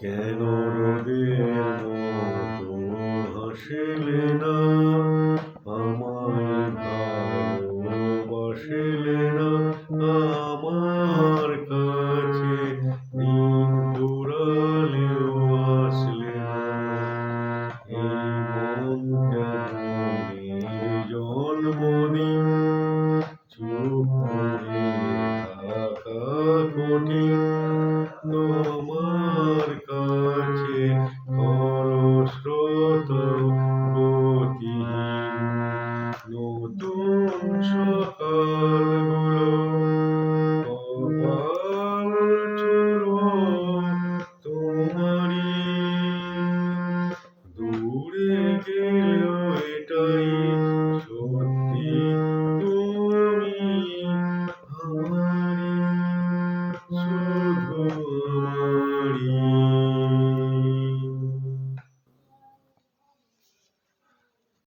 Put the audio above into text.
কেন রোদের মতো হাসিলে না? আমার ভালোবাসিলে না? আমার কাছে দিন ফুরালেও আসলে না। এই মন কেন নির্জন চুপ করে থাকা কঠিন।